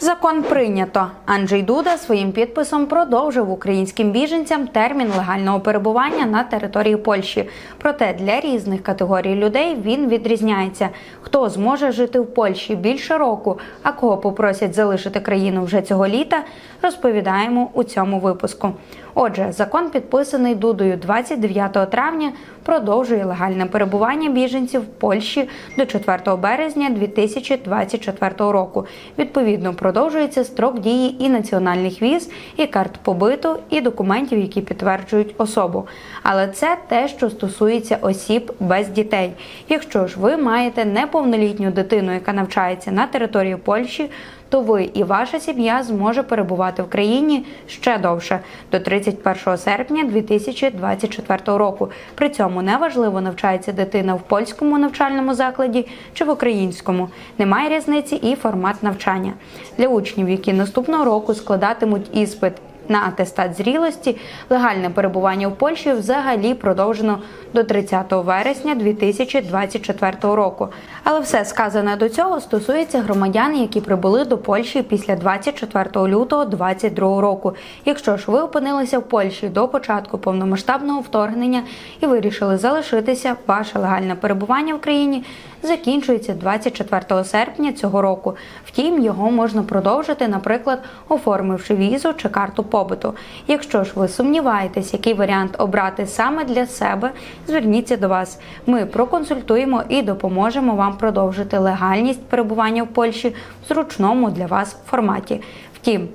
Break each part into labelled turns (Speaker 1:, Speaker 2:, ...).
Speaker 1: Закон прийнято. Анджей Дуда своїм підписом продовжив українським біженцям термін легального перебування на території Польщі. Проте для різних категорій людей він відрізняється. Хто зможе жити в Польщі більше року, а кого попросять залишити країну вже цього літа, розповідаємо у цьому випуску. Отже, закон підписаний Дудою 29 травня, продовжує легальне перебування біженців в Польщі до 4 березня 2024 року. Відповідно, продовжується строк дії і національних віз, і карт побиту, і документів, які підтверджують особу. Але це те, що стосується осіб без дітей. Якщо ж ви маєте неповнолітню дитину, яка навчається на території Польщі, то ви і ваша сім'я зможе перебувати в країні ще довше до 31 серпня 2024 року. При цьому неважливо навчається дитина в польському навчальному закладі чи в українському. Немає різниці і формат навчання для учнів, які наступного року складатимуть іспит. На атестат зрілості легальне перебування в Польщі взагалі продовжено до 30 вересня 2024 року. Але все сказане до цього стосується громадян, які прибули до Польщі після 24 лютого 2022 року. Якщо ж ви опинилися в Польщі до початку повномасштабного вторгнення і вирішили залишитися, ваше легальне перебування в країні закінчується 24 серпня цього року. Втім, його можна продовжити, наприклад, оформивши візу чи карту побуту. Якщо ж ви сумніваєтесь, який варіант обрати саме для себе, зверніться до вас. Ми проконсультуємо і допоможемо вам продовжити легальність перебування в Польщі в зручному для вас форматі. Втім,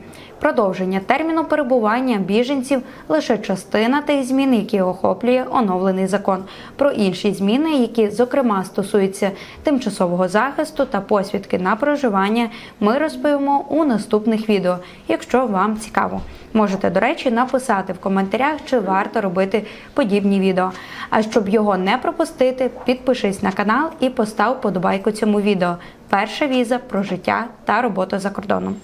Speaker 1: Продовження терміну перебування біженців лише частина тих змін, які охоплює оновлений закон. Про інші зміни, які зокрема стосуються тимчасового захисту та посвідки на проживання, ми розповімо у наступних відео, якщо вам цікаво. Можете, до речі, написати в коментарях, чи варто робити подібні відео. А щоб його не пропустити, підпишись на канал і постав подобайку цьому відео. Перша віза про життя та роботу за кордоном.